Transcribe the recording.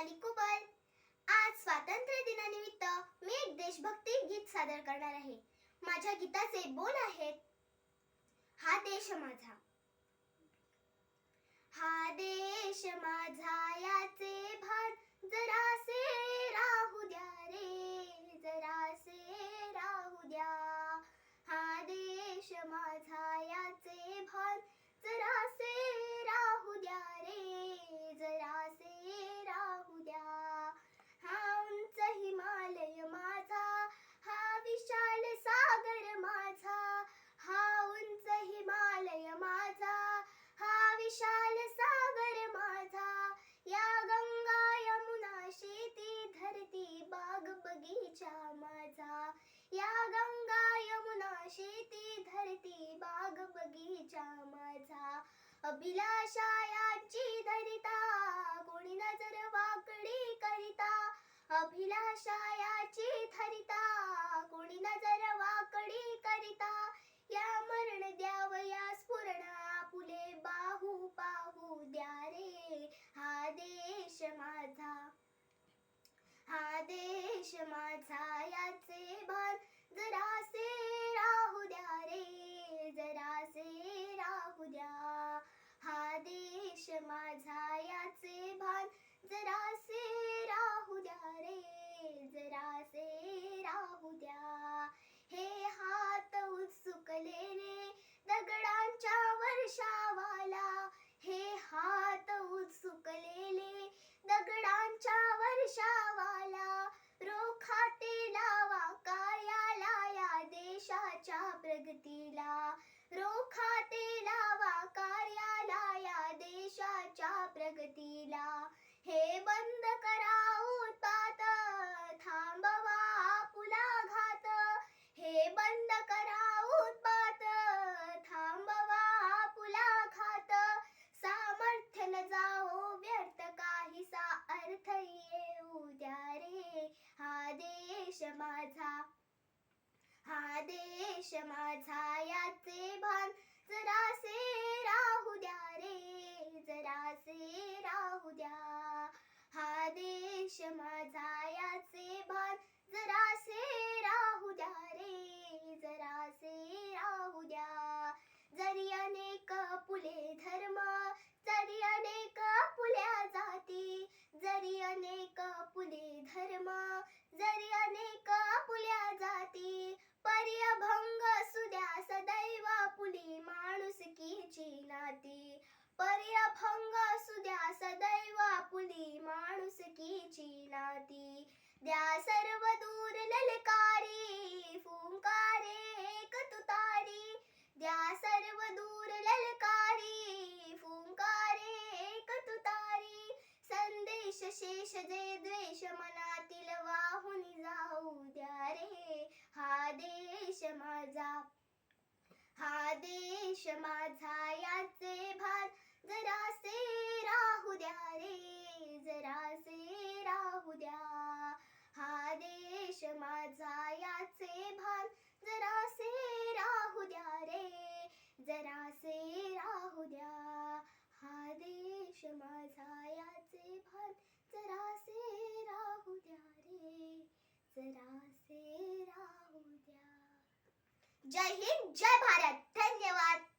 सोनाली कुबल. आज स्वातंत्र्य दिनानिमित्त मी एक देशभक्ती गीत सादर करणार आहे. माझ्या गीताचे बोल आहेत. हा देश माझा. हा देश माझा. शेती धरती बाग बगीचा माझा. अभिलाषा याची धरिता कोणी नजर वाकडी करिता. अभिलाषा याची धरिता कोणी नजर वाकडी करिता. या मरण द्यावया स्फुरणा फुले बाहू पाहू द्या रे. हा देश माझा. हा देश माझा. द्या हा देश माझा याचे भान. जरासे राहू द्या रे जरासे देश माझा हा देश माझा याचे भान जरासे राहू हाती परी अभंग असू द्या सदैव आपुली माणुसकीची नाती. द्या सर्व दूर ललकारी फुंकारे एक तुतारी द्या सर्व दूर ललकारी फुंकारे एक तुतारी संदेश शेष जे द्वेष मनातील वाहून जाऊ द्या रे हा देश माझा. हा देश माझा याचे जरासे राहू द्या. हा देश माझा याचे भान. जरासे राहू द्या रे. जरासे राहू द्या. जय हिंद जय भारत. धन्यवाद.